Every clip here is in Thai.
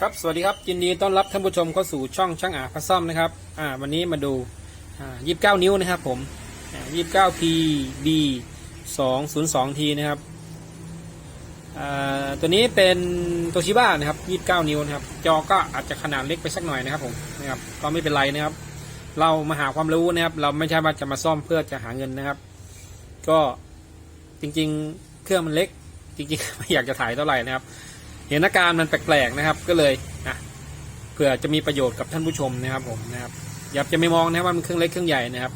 ครับสวัสดีครับยินดีต้อนรับท่านผู้ชมเข้าสู่ช่องช่างอาพัสซ่อมนะครับอ่าวันนี้มาดูอ่ายี่สิบเก้านิ้วนะครับผมยี่สิบเก้า PB สองศูนย์สองทีนะครับอ่าตัวนี้เป็นโตชิบ้านะครับยี่สิบเก้านิ้วนะครับจอก็อาจจะขนาดเล็กไปสักหน่อยนะครับผมนะครับก็ไม่เป็นไรนะครับ เรามาหาความรู้นะครับ เราไม่ใช่ว่าจะมาซ่อมเพื่อจะหาเงินนะครับ ก็จริงๆ เครื่องมันเล็กจริงๆไม่อยากจะถ่ายเท่าไหร่นะครับ เห็นอาการมันแปลกๆนะครับ ก็เลยนะเผื่อจะมีประโยชน์กับท่านผู้ชมนะครับผมนะครับอย่าจะไม่มองนะว่ามันเครื่องเล็กเครื่องใหญ่นะครับ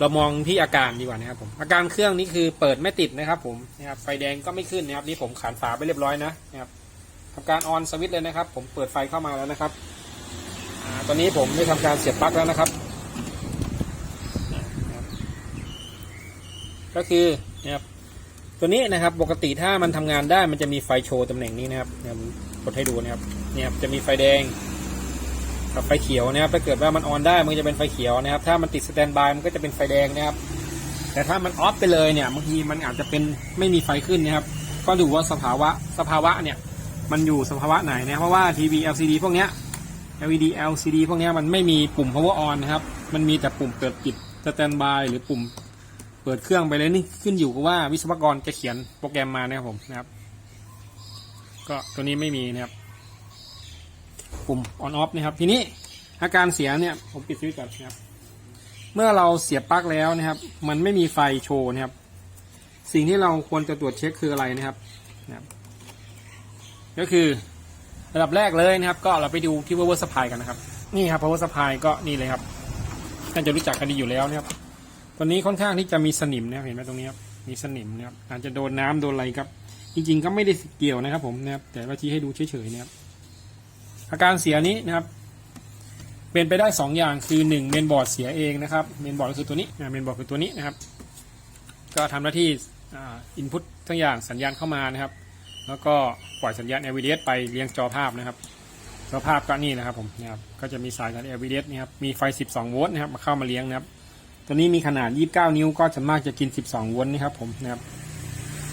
เรามองที่อาการดีกว่านะครับ ผมอาการเครื่องนี้คือเปิดไม่ติดนะครับ ผมนะครับไฟแดงก็ไม่ขึ้นนะครับนี่ผมขานฝาไปเรียบร้อยนะนะครับทำการออนสวิตช์เลยนะครับ ผมเปิดไฟเข้ามาแล้วนะครับอ่าตอนนี้ผมได้ทำการเสียบปลั๊กแล้วนะครับ ก็คือนะครับ ตัวนี้นะครับปกติถ้ามันทำงานได้มันจะมีไฟโชว์ตำแหน่งนี้นะครับกดให้ดูนะครับเนี่ยครับจะมีไฟแดงกับไฟเขียวนะครับถ้าเกิดว่ามันออนได้มันจะเป็นไฟเขียวนะครับ ถ้ามันติดสแตนบายมันก็จะเป็นไฟแดงนะครับ แต่ถ้ามันออฟไปเลยเนี่ยบางทีมันอาจจะเป็นไม่มีไฟขึ้นนะครับ ก็ดูว่าสภาวะสภาวะเนี่ยมันอยู่สภาวะไหนนะเพราะว่าทีวี LCD พวกเนี้ย LED LCD พวกเนี้ยมันไม่มีปุ่ม power on นะครับ มันมีแต่ปุ่มเปิดปิดสแตนบายหรือปุ่ม ปิดเครื่องไปเลยนี่ขึ้นอยู่กับว่าวิศวกรจะเขียนโปรแกรมมานะครับผมนะครับ ก็ตัวนี้ไม่มีนะครับ ปุ่ม on off นะครับ ทีนี้อาการเสียเนี่ยผมปิดสวิตช์ก่อนนะครับ เมื่อเราเสียบปลั๊กแล้วนะครับ มันไม่มีไฟโชว์นะครับ สิ่งที่เราควรจะตรวจเช็คคืออะไรนะครับนะครับ ก็คือระดับแรกเลยนะครับ ก็เราไปดูที่ power supply กันนะครับ นี่ครับ power supply ก็นี่เลยครับท่านจะรู้จักกันดีอยู่แล้วนะครับ ตัวนี้ค่อนข้างที่จะมีสนิมนะครับเห็นไหมตรงนี้ครับมีสนิมนะครับอาจจะโดนน้ำโดนอะไรครับ จริง ๆ ก็ไม่ได้เกี่ยวนะครับ ผมนะครับ แต่ว่าชี้ให้ดูเฉยๆนะครับอาการเสียนี้นะครับ เป็นไปได้สองอย่างคือหนึ่งเมนบอร์ดเสียเองนะครับเมนบอร์ดก็คือตัวนี้เมนบอร์ดคือตัวนี้นะครับ ก็ทำหน้าที่อินพุตทั้งอย่างสัญญาณเข้ามานะครับ แล้วก็ปล่อยสัญญาณ LVDS ไปเลี้ยงจอภาพนะครับจอภาพก็นี่นะครับผมนะครับก็จะมีสายจาก LVDS นะครับมีไฟ 12 โวลต์นะครับมาเข้ามาเลี้ยงนะครับ ตัวนี้มีขนาด 29 นิ้วก็จะมากจะกิน 12วลต์นะครับผมนะครับ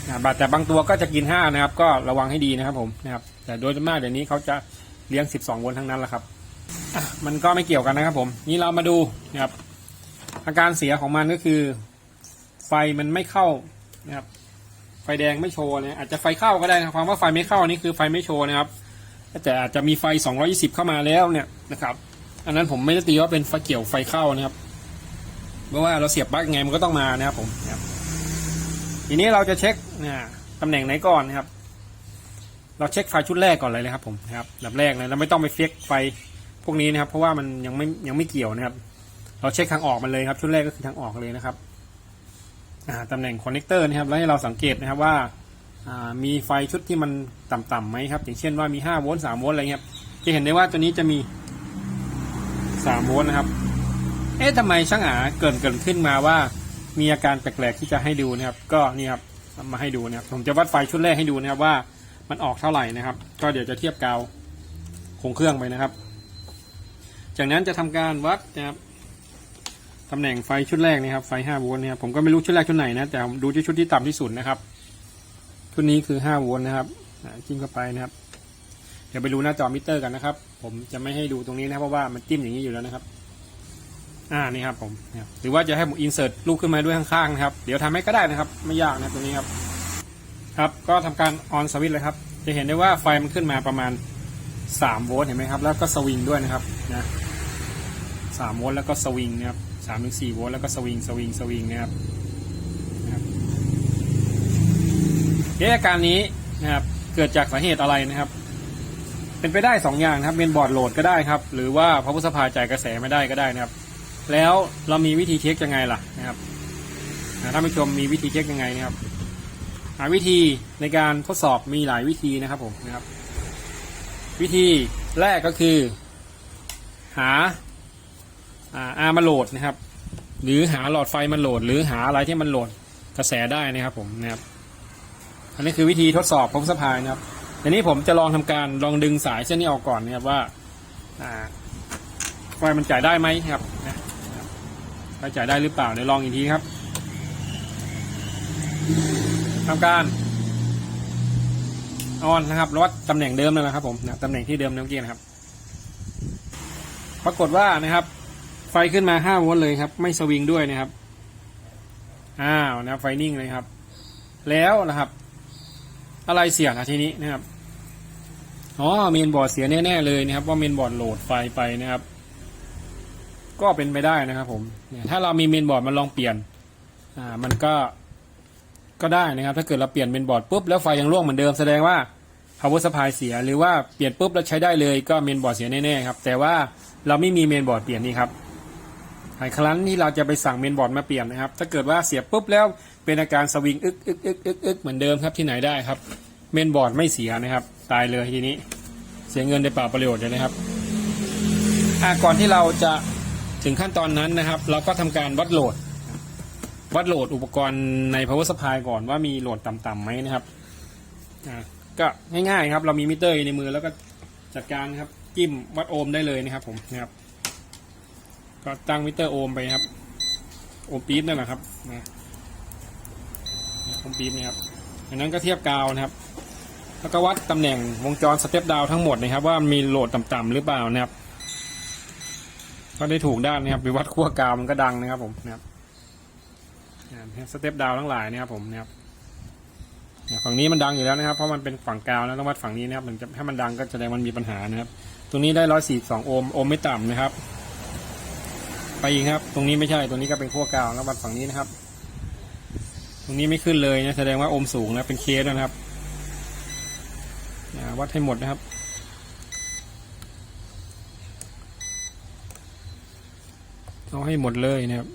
อ่าแต่บางตัวก็จะกิน 5 นะครับ ก็ระวังให้ดีนะครับผมนะครับ แต่โดยมากเดี๋ยวนี้เขาจะเลี้ยง 12วลต์ทั้งนั้นแหละครับมันก็ไม่เกี่ยวกันนะครับผม นี่เรามาดูนะครับ อาการเสียของมันก็คือ ไฟมันไม่เข้านะครับ ไฟแดงไม่โชว์เนี่ยอาจจะไฟเข้าก็ได้นะความว่าไฟไม่เข้านี่คือไฟไม่โชว์นะครับแต่อาจจะมีไฟ 220 เข้ามาแล้วเนี่ยนะครับ อันนั้นผมไม่ได้ตีว่าเป็นไฟเกี่ยวไฟเข้านะครับ เพราะว่าเราเสียบปลั๊กยังไงมันก็ต้องมานะครับผมนะครับทีนี้เราจะเช็คนะตำแหน่งไหนก่อนนะครับ เราเช็คไฟชุดแรกก่อนเลยนะครับ ผมนะครับแบบแรกนะเราไม่ต้องไปเฟกไฟพวกนี้นะครับ เพราะว่ามันยังไม่ยังไม่เกี่ยวนะครับ เราเช็คทางออกมันเลยครับ ชุดแรกก็คือทางออกเลยนะครับตำแหน่งคอนเนคเตอร์นะครับ แล้วให้เราสังเกตนะครับว่าอ่ามีไฟชุดที่มันต่ำๆไหมครับ อย่างเช่นว่ามี5โวลต์3โวลต์อะไรเงี้ยจะเห็นได้ว่าตัวนี้จะมี3โวลต์นะครับ เอ๊ะทำไมช่างอาเกินเกินขึ้นมาว่า มีอาการแปลกๆที่จะให้ดูนะครับ ก็นี่ครับมาให้ดูนะครับผมจะวัดไฟชุดแรกให้ดูนะครับว่ามันออกเท่าไหร่นะครับ ก็เดี๋ยวจะเทียบกาวคงเครื่องไปนะครับ จากนั้นจะทำการวัดนะครับตำแหน่งไฟชุดแรกนะครับไฟ5โวลต์นะครับผมก็ไม่รู้ชุดแรกชุดไหนนะแต่ผมดูที่ชุดที่ต่ำที่สุดนะครับชุดนี้คือ5โวลต์นะครับจิ้มเข้าไปนะครับ เดี๋ยวไปดูหน้าจอมิเตอร์กันนะครับ ผมจะไม่ให้ดูตรงนี้นะเพราะว่ามันจิ้มอย่างนี้อยู่แล้วนะครับ อ่านี่ครับผมหรือว่าจะให้ผมอินเสิร์ตรูปขึ้นมาด้วยข้างๆนะครับ เดี๋ยวทำให้ก็ได้นะครับ ไม่ยากนะตรงนี้ครับ ครับ ก็ทำการออนสวิตช์เลยครับ จะเห็นได้ว่าไฟมันขึ้นมาประมาณ3โวลต์เห็นไหมครับ แล้วก็สวิงด้วยนะครับนะสามโวลต์แล้วก็สวิงนะครับสามถึงสี่โวลต์แล้วก็สวิงสวิงสวิงนะครับเอ๊ะอาการนี้นะครับเกิดจากสาเหตุอะไรนะครับ เป็นไปได้สองอย่างนะครับเมนบอร์ดโหลดก็ได้ครับ หรือว่าพระพุทธภาจ่ายกระแสไม่ได้ก็ได้นะครับ แล้วเรามีวิธีเช็คยังไงล่ะนะครับท่านผู้ชมมีวิธีเช็คยังไงนะครับหาวิธีในการทดสอบมีหลายวิธีนะครับผมนะครับ วิธีแรกก็คือ หาอ่าอามาโหลดนะครับ หรือหาหลอดไฟมาโหลด หรือหาอะไรที่มันโหลดกระแสได้นะครับผมนะครับอันนี้คือวิธีทดสอบพบสะพายนะครับทีนี้ผมจะลองทำการลองดึงสายเส้นนี้ออกก่อนนะครับว่าอ่าไฟมันจ่ายได้ไหมครับ ไฟจ่ายได้หรือเปล่าเดี๋ยวลองอีกทีครับทำการออนนะครับวัดตำแหน่งเดิมนั่นแหละครับผมนะตำแหน่งที่เดิมเมื่อกี้นะครับ ปรากฏว่านะครับ ไฟขึ้นมา5โวลต์เลยครับ ไม่สวิงด้วยนะครับอ้าวนะครับไฟนิ่งเลยครับ แล้วนะครับ อะไรเสียนะทีนี้นะครับอ๋อเมนบอร์ดเสียแน่ๆเลยนะครับ ว่าเมนบอร์ดโหลดไฟไปนะครับ ก็เป็นไปได้นะครับผมเนี่ยถ้าเรามีเมนบอร์ดมันลองเปลี่ยนอ่ามันก็ก็ได้นะครับ ถ้าเกิดเราเปลี่ยนเมนบอร์ดปุ๊บแล้วไฟยังร่วงเหมือนเดิมแสดงว่า power supply เสีย หรือว่าเปลี่ยนปุ๊บแล้วใช้ได้เลยก็เมนบอร์ดเสียแน่ๆครับ แต่ว่าเราไม่มีเมนบอร์ดเปลี่ยนนี่ครับหลายครั้งที่เราจะไปสั่งเมนบอร์ดมาเปลี่ยนนะครับ ถ้าเกิดว่าเสียปุ๊บแล้วเป็นอาการสวิงอึกอึกอึกอึกอึกเหมือนเดิมครับที่ไหนได้ครับเมนบอร์ดไม่เสียนะครับ ตายเลยทีนี้ เสียเงินในเปล่าประโยชน์เลยนะครับอะก่อนที่เราจะ ถึงขั้นตอนนั้นนะครับ เราก็ทำการวัดโหลด วัดโหลดอุปกรณ์ใน power supply ก่อนว่ามีโหลดต่ำๆไหมนะครับก็ง่ายๆครับ เรามีมิเตอร์อยู่ในมือแล้วก็จัดการครับจิ้มวัดโอห์มได้เลยนะครับ ผมนะครับ ก็ตั้งมิเตอร์โอห์มไปครับ โอห์มปี๊บนั่นแหละครับนะโอห์มปี๊บนะครับจากนั้นก็เทียบกาวนะครับ แล้วก็วัดตำแหน่งวงจรสเต็ปดาวทั้งหมดนะครับ ว่ามีโหลดต่ำๆหรือเปล่านะครับ ก็ได้ถูกด้านนะครับไปวัดขั้วกาวมันก็ดังนะครับผมนะครับสเต็ปดาวทั้งหลายนะครับผมนะครับเนี่ยฝั่งนี้มันดังอยู่แล้วนะครับ เพราะมันเป็นฝั่งกาวแล้วต้องวัดฝั่งนี้นะครับมันจะถ้ามันดังก็แสดงมันมีปัญหานะครับ ตรงนี้ได้ร้อยสี่สองโอห์มโอห์มไม่ต่ำนะครับ ไปอีกครับ ตรงนี้ไม่ใช่ตรงนี้ก็เป็นขั้วกาวแล้ววัดฝั่งนี้นะครับ ตรงนี้ไม่ขึ้นเลยนะแสดงว่าโอห์มสูงนะเป็นเคสนะครับวัดให้หมดนะครับ เอาให้หมดเลยนะครับ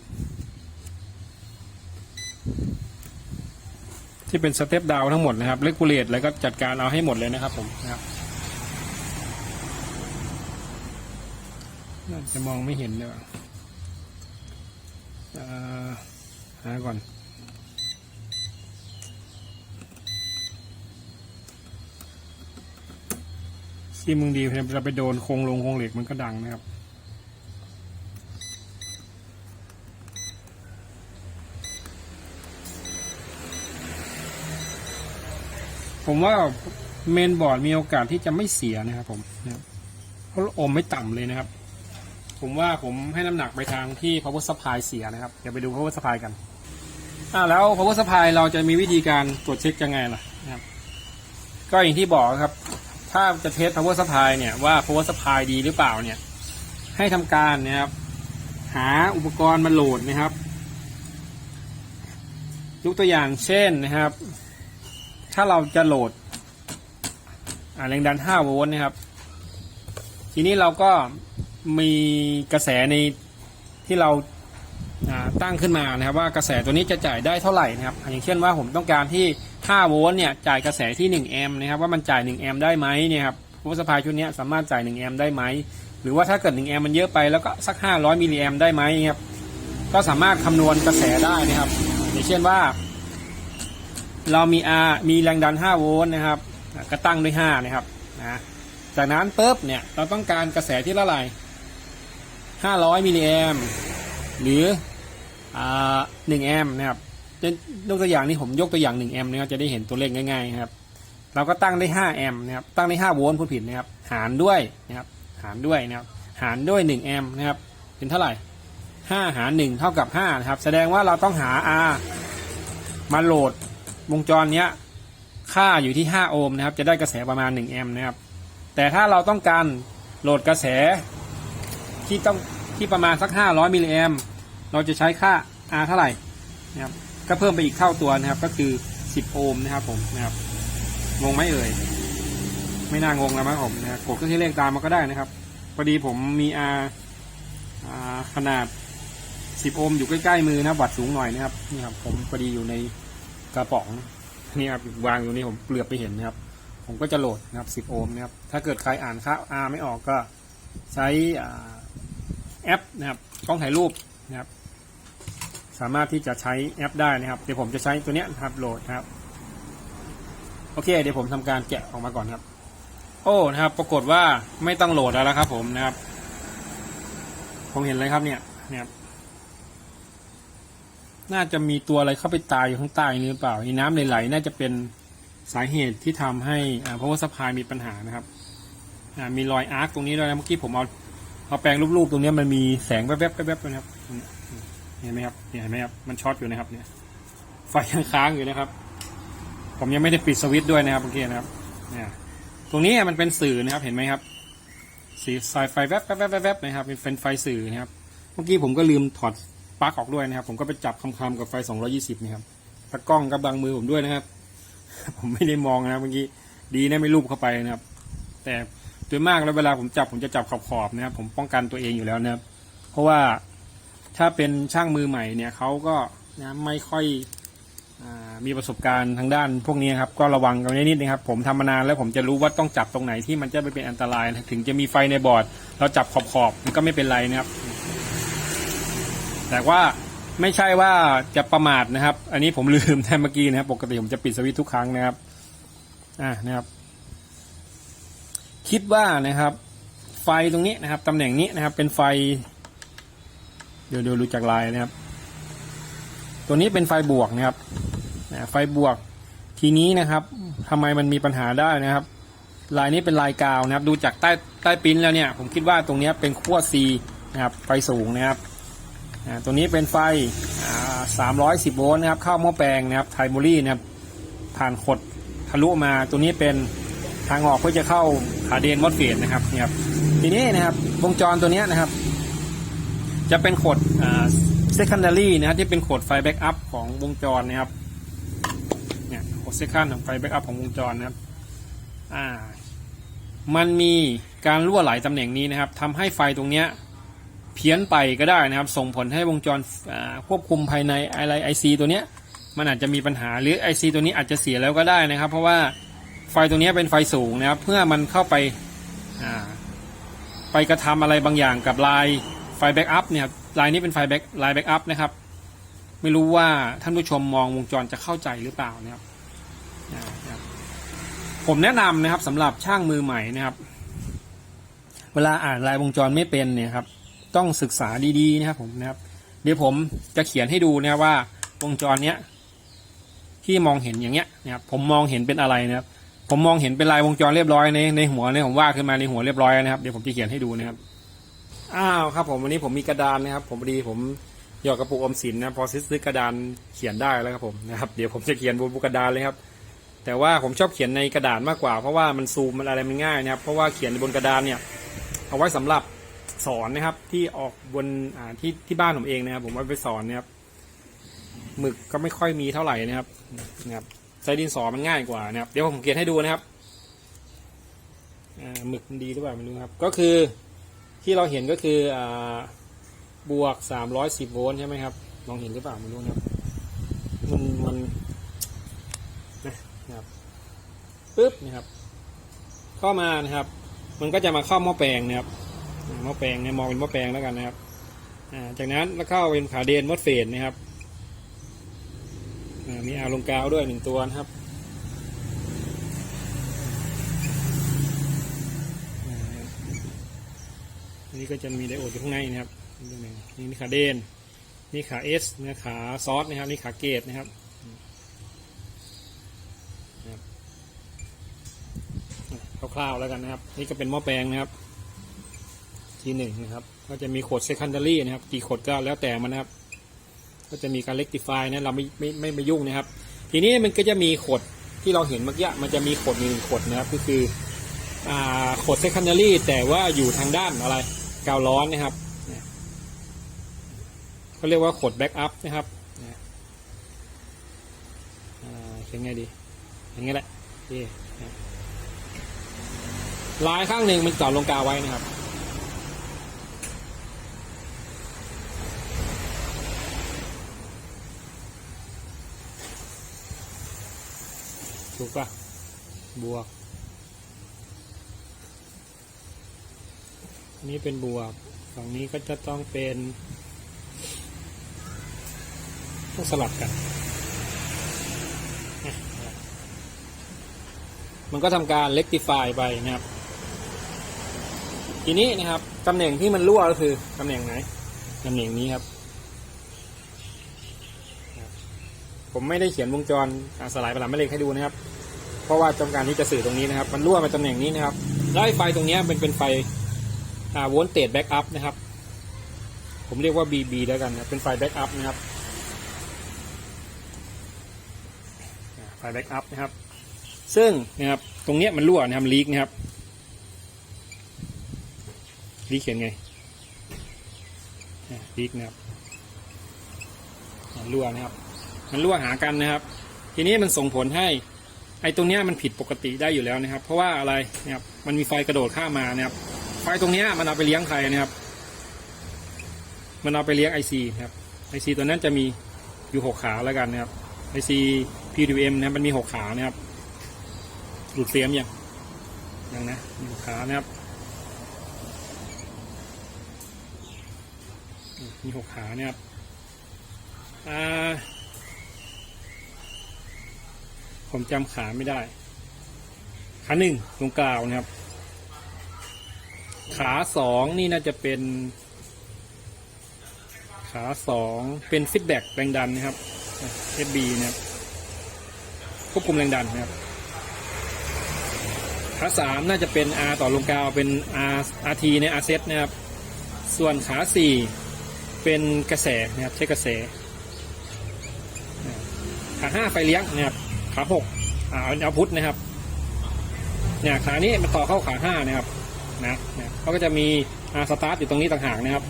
ที่เป็นสเต็ปดาวทั้งหมดนะครับเลกูเลตแล้วก็จัดการเอาให้หมดเลยนะครับ ผมนะครับจะมองไม่เห็นเลยว่ะอ่าหาก่อนที่มึงดีเราไปโดนโครงลงโครงเหล็กมันก็ดังนะครับ ผมว่าเมนบอร์ดมีโอกาสที่จะไม่เสียนะครับ ผมนะเพราะอมไม่ต่ำเลยนะครับ ผมว่าผมให้น้ำหนักไปทางที่ power supply เสียนะครับเดี๋ยวไปดู power supply กันอ่าแล้ว power supply เราจะมีวิธีการตรวจเช็คยังไงล่ะนะครับ ก็อย่างที่บอกครับ ถ้าจะเทส power supply เนี่ยว่า power supply ดีหรือเปล่าเนี่ย ให้ทำการนะครับ หาอุปกรณ์มาโหลดนะครับยกตัวอย่างเช่นนะครับ ถ้าเราจะโหลดแรงดัน 5 โวลต์นะครับ ทีนี้เราก็มีกระแสในที่เราตั้งขึ้นมานะครับ ว่ากระแสตัวนี้จะจ่ายได้เท่าไหร่นะครับ อย่างเช่นว่าผมต้องการที่ 5 โวลต์เนี่ยจ่ายกระแสที่ 1 แอมป์นะครับ ว่ามันจ่าย 1 แอมป์ได้ไหมเนี่ยครับวัสภายชุดนี้สามารถจ่าย 1 แอมป์ได้ไหม หรือว่าถ้าเกิด 1 แอมป์มันเยอะไปแล้วก็สัก 500 มิลลิแอมป์ได้ไหมครับ ก็สามารถคำนวณกระแสได้นะครับ อย่างเช่นว่า เรามี R มีแรงดัน 5 โวลต์นะครับก็ตั้งด้วย 5 นะครับนะจากนั้นปุ๊บเนี่ยเราต้องการกระแสที่เท่าไหร่500 มิลลิแอมหรืออ่า1แอมนะครับยกตัวอย่างนี้ผมยกตัวอย่าง1แอมนะครับจะได้เห็นตัวเลขง่ายๆครับ เราก็ตั้งได้5แอมนะครับตั้งได้5โวลต์พูดผิดนะครับ หารด้วยนะครับหารด้วยนะครับหารด้วย1แอมนะครับเป็นเท่าไหร่5หาร1เท่ากับ5นะครับแสดงว่าเราต้องหา R มาโหลด วงจรเนี้ยค่าอยู่ที่ 5 โอห์มนะครับ จะได้กระแสประมาณ 1 แอมป์นะครับ แต่ถ้าเราต้องการโหลดกระแสที่ต้องที่ประมาณสัก 500 มิลลิแอมป์เราจะใช้ค่า R เท่าไหร่นะครับก็เพิ่มไปอีกเท่าตัวนะครับ ก็คือ 10 โอห์มนะครับผมนะครับงงไหมเอ่ยไม่น่างงแล้วมั้งผมนะครับกดเครื่องเลขตามมาก็ได้นะครับพอดีผมมี R ขนาด 10 โอห์มอยู่ใกล้ๆมือนะบวัดสูงหน่อยนะครับนี่ครับผมพอดีอยู่ใน กระป๋องนี่ครับวางอยู่นี่ผมเปลือบไปเห็นนะครับ ผมก็จะโหลดนะครับ 10 โอห์มนะครับ ถ้าเกิดใครอ่านค่า R ไม่ออกก็ใช้อแอปนะครับกล้องถ่ายรูปนะครับ สามารถที่จะใช้แอปได้นะครับ เดี๋ยวผมจะใช้ตัวเนี้ยนะครับโหลดครับ โอเค เดี๋ยวผมทำการแกะออกมาก่อนครับ โอ้นะครับ ปรากฏว่าไม่ต้องโหลดแล้วนะครับ ผมนะครับ ผมเห็นเลยครับเนี่ยเนี่ย น่าจะมีตัวอะไรเข้าไปตายอยู่ข้างใต้นี้หรือเปล่าไอ้น้ำไหลๆน่าจะเป็นสาเหตุที่ทำให้อ่า power supply มีปัญหานะครับอ่ามีรอยอาร์คตรงนี้ด้วยนะเมื่อกี้ผมเอาเอาแปรงรูปๆตรงนี้มันมีแสงแวบๆแวบๆนะครับเห็นไหมครับเห็นไหมครับมันช็อตอยู่นะครับ เนี่ย ไฟยังค้างอยู่นะครับ ผมยังไม่ได้ปิดสวิตช์ด้วยนะครับเมื่อกี้นะครับเนี่ยตรงนี้มันเป็นสื่อนะครับเห็นไหมครับ สีสายไฟแวบแวบแวบแวบแวบนะครับเป็นไฟสื่อนะครับ เมื่อกี้ผมก็ลืมถอด ปลั๊กออกด้วยนะครับ ผมก็ไปจับคำๆกับไฟ 220นะครับตะกล้องกับบังมือผมด้วยนะครับ ผมไม่ได้มองนะครับเมื่อกี้ดีนะไม่รูปเข้าไปนะครับ แต่โดยมากแล้วเวลาผมจับผมจะจับขอบๆนะครับ ผมป้องกันตัวเองอยู่แล้วนะครับ เพราะว่าถ้าเป็นช่างมือใหม่เนี่ยเขาก็นะไม่ค่อยอมีประสบการณ์ทางด้านพวกนี้ครับ ก็ระวังกันนิดนะครับ ผมทำมานานแล้วผมจะรู้ว่าต้องจับตรงไหนที่มันจะไม่เป็นอันตราย ถึงจะมีไฟในบอร์ด เราจับขอบๆมันก็ไม่เป็นไรนะครับ แต่ว่าไม่ใช่ว่าจะประมาทนะครับ อันนี้ผมลืมแทนเมื่อกี้นะครับ ปกติผมจะปิดสวิตทุกครั้งนะครับ อ่านะครับ คิดว่านะครับ ไฟตรงนี้นะครับตำแหน่งนี้นะครับ เป็นไฟ เดี๋ยวเดี๋ยวรู้จากลายนะครับ ตัวนี้เป็นไฟบวกนะครับนะไฟบวก ทีนี้นะครับทำไมมันมีปัญหาได้นะครับ ลายนี้เป็นลายกาวนะครับ ดูจากใต้ใต้ปิ้นแล้วเนี่ย ผมคิดว่าตรงนี้เป็นขั้ว C นะครับ ไฟสูงนะครับ ตัวนี้เป็นไฟ 310 โวลต์นะครับ เข้าหม้อแปลงนะครับ ไทโมลี่นะครับ ผ่านขดทะลุมา ตัวนี้เป็นทางออกเพื่อจะเข้าขาเดนมอสเฟตนะครับนี่ครับทีนี้นะครับ วงจรตัวนี้นะครับ จะเป็นขด secondary นะครับที่เป็นขดไฟแบ็กอัพของวงจรนะครับ เนี่ยขด second ของไฟแบ็กอัพของวงจรนะครับ อ่า มันมีการรั่วไหลตำแหน่งนี้นะครับทำให้ไฟตรงเนี้ย เพี้ยนไปก็ได้นะครับ ส่งผลให้วงจรควบคุมภายในอะไรไอซีตัวเนี้ยมันอาจจะมีปัญหาหรือไอซีตัวนี้อาจจะเสียแล้วก็ได้นะครับ เพราะว่าไฟตัวนี้เป็นไฟสูงนะครับ เพื่อมันเข้าไปไปกระทำอะไรบางอย่างกับลายไฟแบ็กอัพเนี่ยลายนี้เป็นไฟแบ็กลายแบ็กอัพนะครับ ไม่รู้ว่าท่านผู้ชมมองวงจรจะเข้าใจหรือเปล่านะครับอ่านะครับผมแนะนำนะครับสำหรับช่างมือใหม่นะครับ เวลาอ่านลายวงจรไม่เป็นเนี่ยครับ ต้องศึกษาดีๆนะครับผมนะครับ เดี๋ยวผมจะเขียนให้ดูนะว่าวงจรเนี้ยที่มองเห็นอย่างเงี้ยนะครับผมมองเห็นเป็นอะไรนะครับ ผมมองเห็นเป็นลายวงจรเรียบร้อยในในหัวเนี่ยผมวาดขึ้นมาในหัวเรียบร้อยนะครับเดี๋ยวผมจะเขียนให้ดูนะครับอ้าวครับ ผมวันนี้ผมมีกระดานนะครับ ผมพอดีผมหยอดกระปุกอมสินนะพอซื้อกระดานเขียนได้แล้วครับผมนะครับเดี๋ยวผมจะเขียนบนกระดานเลยครับ แต่ว่าผมชอบเขียนในกระดาษมากกว่าเพราะว่ามันซูมมันอะไรมันง่ายนะครับ เพราะว่าเขียนบนกระดานเนี่ย เอาไว้สำหรับ สอนนะครับ ที่ออกบนอ่าที่ที่บ้านผมเองนะครับ ผมเอาไปสอนนะครับหมึกก็ไม่ค่อยมีเท่าไหร่นะครับนะครับใช้ดินสอมันง่ายกว่านะครับ เดี๋ยวผมเขียนให้ดูนะครับหมึกมันดีหรือเปล่าไม่รู้ครับ ก็คือที่เราเห็นก็คืออ่าบวกสามร้อยสิบโวลต์ใช่ไหมครับมองเห็นหรือเปล่าไม่รู้นะครับ มันมันนะครับปึ๊บนะครับ เข้ามานะครับ มันก็จะมาเข้าหม้อแปลงนะครับ หม้อแปลงเนี่ยมองเป็นหม้อแปลงแล้วกันนะครับจากนั้นแล้วเข้าเป็นขาเดนมดเฟดนะครับมีอาลงกาวด้วยหนึ่งตัวนะครับนนี้ก็จะมีไดโอดอยู่ข้างในนะครับนี่นี่ขาเดนนี่ขาเอสนะขาซอสนะครับนี่ขาเกตนะครับคร่าวๆแล้วกันนะครับ นี่ก็เป็นหม้อแปลงนะครับ ทีหนึ่งนะครับ ก็จะมีโคด secondary นะครับกี่โคดก็แล้วแต่มันนะครับ ก็จะมีการ rectify นะเราไม่ไม่ไม่ไม่ยุ่งนะครับ ทีนี้มันก็จะมีโคดที่เราเห็นเมื่อกี้มันจะมีโคดหนึ่งโคดนะครับ ก็คืออ่าโคด secondary แต่ว่าอยู่ทางด้านอะไรกาวร้อนนะครับเขาเรียกว่าโคด backup นะครับเนี่ยอ่าเขียนไงดีอย่างงี้แหละโอเคนะลายข้างหนึ่งมันจอดลงกาไว้นะครับ ถูกปะบวก นี้เป็นบวก ฝั่งนี้ก็จะต้องเป็นต้องสลับกัน มันก็ทำการ rectify ไปนะครับ ทีนี้นะครับตำแหน่งที่มันรั่วก็คือตำแหน่งไหนตำแหน่งนี้ครับ ผมไม่ได้เขียนวงจรสลายประหลาดไม่เลขให้ดูนะครับ เพราะว่าต้องการที่จะสื่อตรงนี้นะครับ มันรั่วมาตำแหน่งนี้นะครับแล้วไอ้ไฟตรงนี้ยมันเป็นไฟอาโวลเตจแบ็กอัพนะครับ ผมเรียกว่า BB แล้วกันนะเป็นไฟแบ็กอัพนะครับไฟแบ็กอัพนะครับ ซึ่งนะครับตรงเนี้ยมันรั่วนะครับลีกนะครับลีกเขียนไงลีกนะครับรั่วนะครับ มันรั่วหากันนะครับ ทีนี้มันส่งผลให้ไอ้ตรงนี้มันผิดปกติได้อยู่แล้วนะครับ เพราะว่าอะไรนะครับมันมีไฟกระโดดข้ามมานะครับ ไฟตรงนี้มันเอาไปเลี้ยงใครนะครับ มันเอาไปเลี้ยงไอซีครับไอซีตัวนั้นจะมีอยู่หกขาแล้วกันนะครับไอซี PWM นะครับมันมีหกขานะครับ หลุดเฟียมยังยังนะมีหกขานะครับมมีหกขานะครับอ่า ผมจำขาไม่ได้ ขาหนึ่งตรงกลางนะครับ ขาสองนี่น่าจะเป็น ขาสองเป็นฟีดแบ็กแรงดันนะครับ FB นะครับควบคุมแรงดันนะครับ ขาสามน่าจะเป็น R ต่อลงกาวเป็น R RT ใน R set นะครับ ส่วนขาสี่เป็นกระแสนะครับใช้กระแสขาห้าไฟเลี้ยงนะครับ ขาหกอ่าเอาพุทธนะครับ เนี่ยขานี้มันต่อเข้าขาห้านะครับ นะเนี่ยเขาก็จะมีอาสตาร์ทอยู่ตรงนี้ต่างหากนะครับ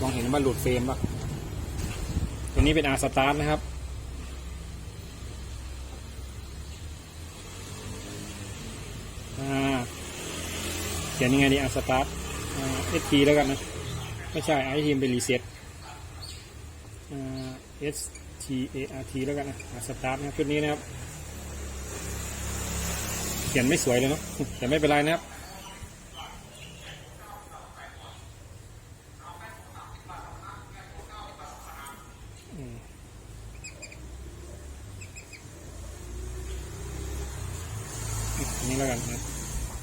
มองเห็นว่าหลุดเฟรมป่ะตัวนี้เป็นอาสตาร์ทนะครับอ่าเขียนยังไงดีอาสตาร์ทเอสทีแล้วกันนะ ไม่ใช่ไอทีมเป็นรีเซ็ตอ่า S T A R T แล้วกันนะสตาร์ทนะชุดนี้นะครับ เขียนไม่สวยเลยเนาะแต่ไม่เป็นไรนะครับอืมอันนี้แล้วกันนะครับ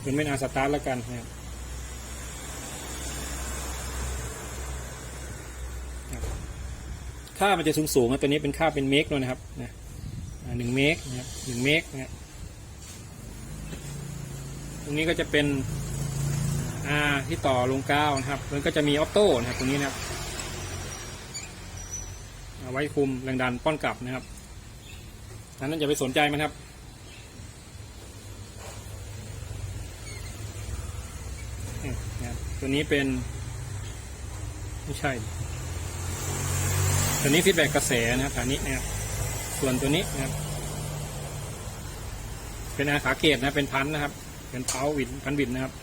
เป็นไม่อาสตาร์ทแล้วกันนะครับ ค่ามันจะสูงสูงนะตัวนี้เป็นค่าเป็นเมกด้วยนะครับนะหนึ่งเมกนะครับหนึ่งเมกนะตรงนี้ก็จะเป็นอาที่ต่อลงก้าวนะครับมันก็จะมีออโต้นะครับตรงนี้นะครับเอาไว้คุมแรงดันป้อนกลับนะครับอันนั้นอย่าไปสนใจมันครับตัวนี้เป็น ไม่ใช่ ตัวนี้ฟีดแบ็กกระแสนะครับฐานนี้นะครับส่วนตัวนี้นะครับเป็นอาขาเกตนะเป็นพันนะครับ เป็นเพาวินพันวินนะครับ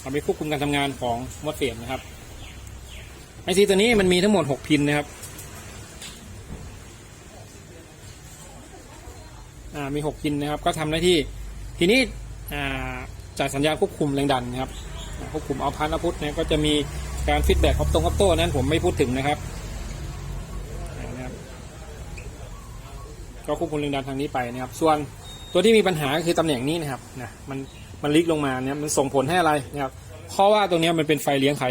เอาไปควบคุมการทำงานของมอดเฟสนะครับไอซีตัวนี้มันมีทั้งหมดหกพินนะครับมีหกพินนะครับ ก็ทำหน้าที่ทีนี้อ่าจากสัญญาณควบคุมแรงดันนะครับควบคุมเอาพันเอาพุทเนี่ยก็จะมีการฟีดแบ็กออฟตรงออฟโต้นั้นผมไม่พูดถึงนะครับ ก็ควบคุมแรงดันทางนี้ไปนะครับ ส่วนตัวที่มีปัญหาก็คือตำแหน่งนี้นะครับนะมันมันลิกลงมาเนี่ยมันส่งผลให้อะไรนะครับเพราะว่าตรงนี้มันเป็นไฟเลี้ยงใคร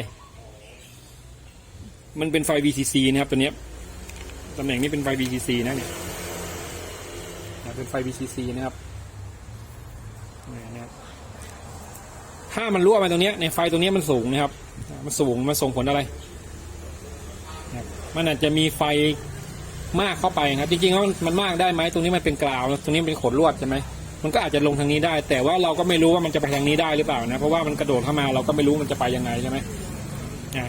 มันเป็นไฟ VCC นะครับตัวนี้ตำแหน่งนี้เป็นไฟ VCC นะเนี่ยนะเป็นไฟ VCC นะครับนี่นะครับถ้ามันรั่วมาตรงนี้ในไฟตรงนี้มันสูงนะครับ มันสูงมันส่งผลอะไรนะมันอาจจะมีไฟ มากเข้าไปครับจริงๆแล้วมันมากได้ไหมตรงนี้มันเป็นกราวตรงนี้เป็นขนลวดใช่ไหมมันก็อาจจะลงทางนี้ได้ แต่ว่าเราก็ไม่รู้ว่ามันจะไปทางนี้ได้หรือเปล่านะเพราะว่ามันกระโดดเข้ามาเราก็ไม่รู้มันจะไปยังไงใช่ไหม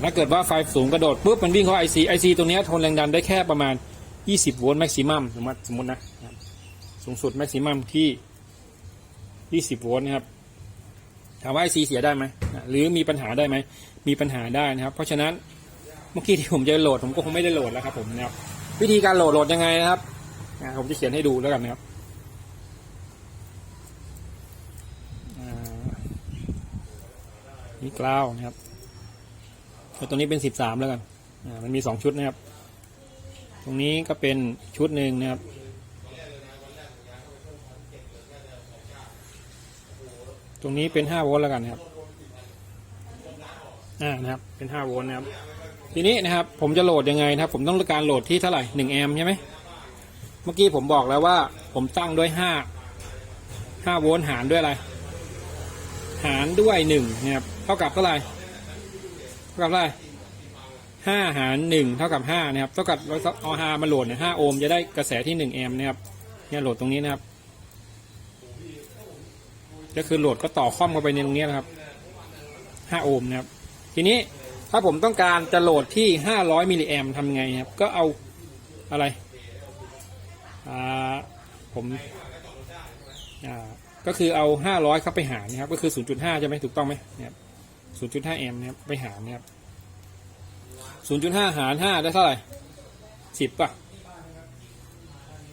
ถ้าเกิดว่าไฟสูงกระโดดปุ๊บมันวิ่งเข้าไอซีไอซีตรงนี้ทนแรงดันได้แค่ประมาณ 20 โวลต์แม็กซิมัมสมมติสมมตินะสูงสุดแม็กซิมัมที่ 20 โวลต์นะครับถามว่าไอซีเสียได้ไหมหรือมีปัญหาได้ไหมมีปัญหาได้นะครับ เพราะฉะนั้นเมื่อกี้ที่ผมจะโหลดผมก็คงไม่ได้โหลดแล้วครับผมนะครับ วิธีการโหลดโหลดยังไงนะครับผมจะเขียนให้ดูแล้วกันนะครับนี่กล้าวนะครับแล้วตัวนี้เป็นสิบสามแล้วกันมันมีสองชุดนะครับ ตรงนี้ก็เป็นชุดหนึ่งนะครับตรงนี้เป็นห้าโวลต์แล้วกันนะครับ อ่า นะครับ เป็นห้าโวลต์นะครับ ทีนี้นะครับผมจะโหลดยังไงนะครับ ผมต้องการโหลดที่เท่าไหร่หนึ่งแอมป์ใช่ไหมเมื่อกี้ผมบอกแล้วว่า ผมตั้งด้วยห้าห้าโวลต์หารด้วยอะไร หารด้วยหนึ่งนะครับเท่ากับเท่าไหร่เท่ากับเท่าไหร่ห้าหารหนึ่งเท่ากับห้านะครับเท่ากับเราเอาฮามาโหลดเนี่ยห้าโอห์มจะได้กระแสที่หนึ่งแอมป์นะครับเนี่ยโหลดตรงนี้นะครับก็คือโหลดก็ต่อข้อมเข้าไปในตรงนี้นะครับห้าโอห์มนะครับ ทีนี้ ถ้าผมต้องการจะโหลดที่ห้าร้อยมิลลิแอมทำไงครับ ก็เอาอะไรอ่าผมอ่าก็คือเอาห้าร้อยเข้าไปหารนะครับ ก็คือศูนย์จุดห้าใช่ไหมถูกต้องไหมนะครับศูนย์จุดห้าแอมป์นะครับ ไปหารนะครับศูนย์จุดห้ารห้าได้เท่าไหร่สิบป่ะ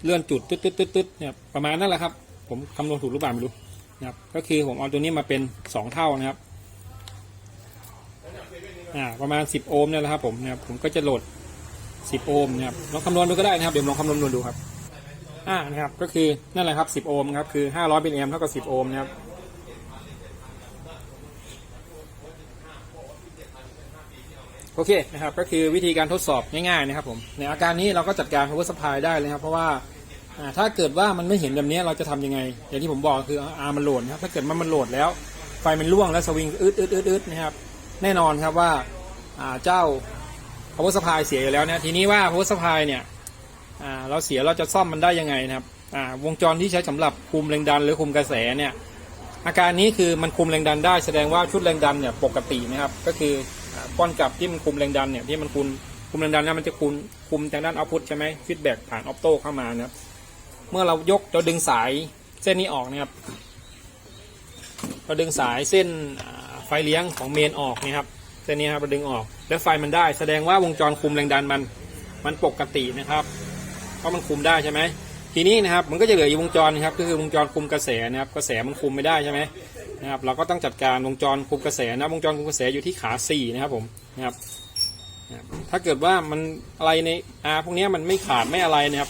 เลื่อนจุดตึ๊ดตึ๊ดตึ๊ดตึ๊ดเนี่ยประมาณนั่นแหละครับ ผมคำนวณถูกหรือเปล่าไม่รู้นะครับ ก็คือผมเอาตัวนี้มาเป็นสองเท่านะครับ อ่าประมาณ 10 โอห์มเนี่ยแหละครับผมนะครับผมก็จะโหลด 10 โอห์มนะครับลองคำนวณดูก็ได้นะครับเดี๋ยวลองคำนวณดูครับอ่านะครับก็คือนั่นแหละครับ 10 โอห์มครับคือ 500มิลแอมป์เท่ากับ 10 โอห์มนะครับโอเคนะครับก็คือวิธีการทดสอบง่ายๆนะครับผมในอาการนี้เราก็จัดการ power supply ได้เลยครับเพราะว่าถ้าเกิดว่ามันไม่เห็นแบบนี้เราจะทำยังไง อย่างที่ผมบอกคืออาร์มันโหลดนะครับถ้าเกิดมันมันโหลดแล้ว ไฟมันร่วงแล้วสวิงอืดอืดอืดอืดนะครับ แน่นอนครับว่าเจ้า power supply เสียอยู่แล้วนะทีนี้ว่า power supply เนี่ยเราเสียเราจะซ่อมมันได้ยังไงนะครับวงจรที่ใช้สำหรับคุมแรงดันหรือคุมกระแสเนี่ยอาการนี้คือมันคุมแรงดันได้แสดงว่าชุดแรงดันเนี่ยปกตินะครับก็คือป้อนกลับที่มันคุมแรงดันเนี่ยที่มันคุมคุมแรงดันเนี่ยมันจะคุมคุมทางด้านเอาพุทใช่ไหมฟีดแบ็กผ่านออปโต้เข้ามานะครับเมื่อเรายกเราดึงสายเส้นนี้ออกนะครับเราดึงสายเส้นอ่า ฟเลี้ยงของเมนออกนะครับเส้นนี้ครับเราดึงออก แล้วไฟมันได้ แสดงว่าวงจรคุมแรงดันมันมันปกตินะครับเพราะมันคุมได้ใช่ไหมทีนี้นะครับมันก็จะเหลืออีกวงจรนะครับก็คือวงจรคุมกระแสนะครับกระแสมันคุมไม่ได้ใช่ไหมนะครับเราก็ต้องจัดการวงจรคุมกระแสนะวงจรคุมกระแสอยู่ที่ขา4นะครับผมนะครับถ้าเกิดว่ามันอะไรในอาพวกนี้มันไม่ขาดไม่อะไรนะครับ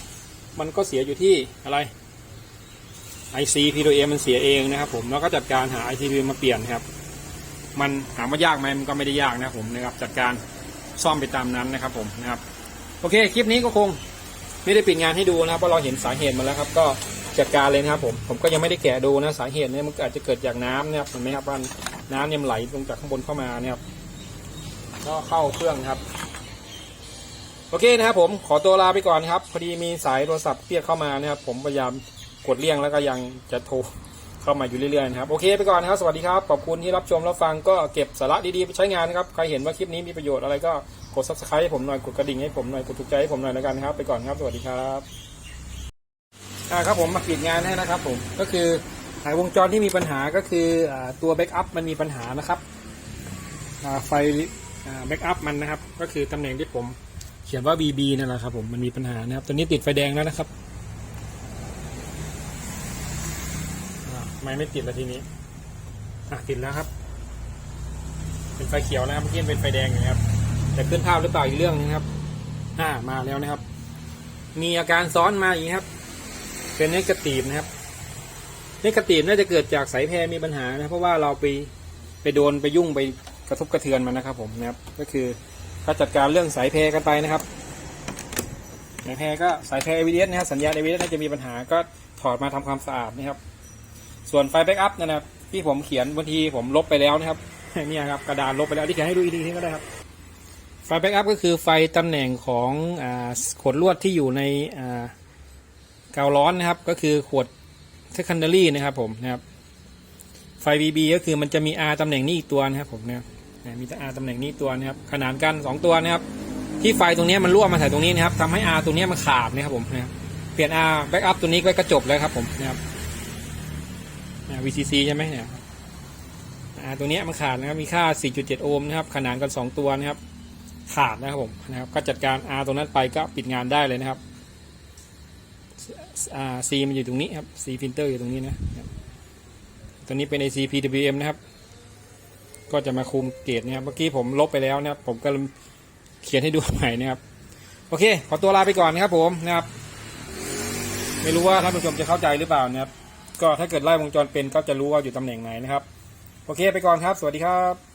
มันก็เสียอยู่ที่อะไร IC PWM มันเสียเองนะครับผมแล้วก็จัดการหา ICP มาเปลี่ยนครับ มันถามว่ายากไหมมันก็ไม่ได้ยากนะผมนะครับจัดการซ่อมไปตามนั้นนะครับผมนะครับโอเคคลิปนี้ก็คงไม่ได้ปิดงานให้ดูนะครับเพราะเราเห็นสาเหตุมาแล้วครับ ก็จัดการเลยนะครับผมผมก็ยังไม่ได้แกะดูนะสาเหตุเนี่ยมันอาจจะเกิดจากน้ำนะครับเห็นไหมครับว่าน้ำเนี่ยมันไหลลงจากข้างบนเข้ามาเนะครับก็เข้าเครื่องครับ โอเคนะครับผมขอตัวลาไปก่อนครับ พอดีมีสายโทรศัพท์เรียกเข้ามานะครับผมพยายามกดเลี่ยงแล้วก็ยังจะโทร เข้ามาอยู่เรื่อยๆนะครับโอเคไปก่อนนะครับสวัสดีครับขอบคุณที่รับชมรับฟังก็เก็บสาระดีๆไปใช้งานนะครับใครเห็นว่าคลิปนี้มีประโยชน์อะไรก็กด subscribe ให้ผมหน่อยกดกระดิ่งให้ผมหน่อยกดถูกใจให้ผมหน่อยแล้วกันนะครับ ไปก่อนครับสวัสดีครับอ่าครับผมมาปิดงานให้นะครับ ผมก็คือหายวงจรที่มีปัญหาก็คืออ่าตัวแบ็กอัพมันมีปัญหานะครับอ่าไฟแบ็กอัพมันนะครับ ก็คือตำแหน่งที่ผมเขียนว่า BB นั่นแหละครับผมมันมีปัญหานะครับตอนนี้ติดไฟแดงแล้วนะครับอ่า ไม่ไม่ติดแล้วทีนี้อะติดแล้วครับ เป็นไฟเขียวนะครับเมื่อกี้เป็นไฟแดงอยู่นะครับ แต่ขึ้นภาพหรือเปล่าอีกเรื่องนึงครับ อ่ามาแล้วนะครับ มีอาการซ้อนมาอีกครับ เป็นเนกาตีฟนะครับเนกาตีฟน่าจะเกิดจากสายแพรมีปัญหานะเพราะว่าเราไปไปโดนไปยุ่งไปกระทบกระเทือนมันนะครับ ผมนะครับ ก็คือก็จัดการเรื่องสายแพรกันไปนะครับสายแพรก็สายแพรเอวิเดนนะครับสัญญาณเอวิเดนน่าจะมีปัญหาก็ถอดมาทำความสะอาดนะครับ ส่วนไฟแบ็กอัพนะครับที่ผมเขียนบางทีผมลบไปแล้วนะครับเนี่ยครับกระดานลบไปแล้วที่เขียนให้ดูอีกทีก็ได้ครับไฟแบ็กอัพก็คือไฟตำแหน่งของอขวดลวดที่อยู่ในอ่ากาวร้อนนะครับ ก็คือขวด secondary นะครับผมนะครับไฟ VB ก็คือมันจะมี R ตำแหน่งนี้อีกตัวนะครับผมนะครับนะมีแต่ R ตำแหน่งนี้ตัวนะครับ ขนานกัน 2 ตัวนะครับ ที่ไฟตรงนี้มันรั่วมาใส่ตรงนี้นะครับทำให้ R ตรงนี้มันขาดนะครับผมนะครับเปลี่ยน R backup ตัวนี้ก็กระจบแล้วครับผมนะครับ VCC ใช่ไหมเนี่ยตัวนี้มันขาดนะครับ มีค่า 4.7 โอห์มนะครับ ขนานกัน 2 ตัวนะครับ ขาดนะครับผมนะครับ ก็จัดการ R ตรงนั้นไปก็ปิดงานได้เลยนะครับ C มันอยู่ตรงนี้ครับ C filter อยู่ตรงนี้นะตัวนี้เป็น AC PWM นะครับ ก็จะมาคุมเกตนะครับ เมื่อกี้ผมลบไปแล้วนะครับ ผมก็เขียนให้ดูใหม่นะครับ โอเค ขอตัวลาไปก่อนนะครับผมนะครับ ไม่รู้ว่าท่านผู้ชมจะเข้าใจหรือเปล่านะครับ ก็ถ้าเกิดไล่วงจรเป็นก็จะรู้ว่าอยู่ตำแหน่งไหนนะครับ โอเคไปก่อนครับ สวัสดีครับ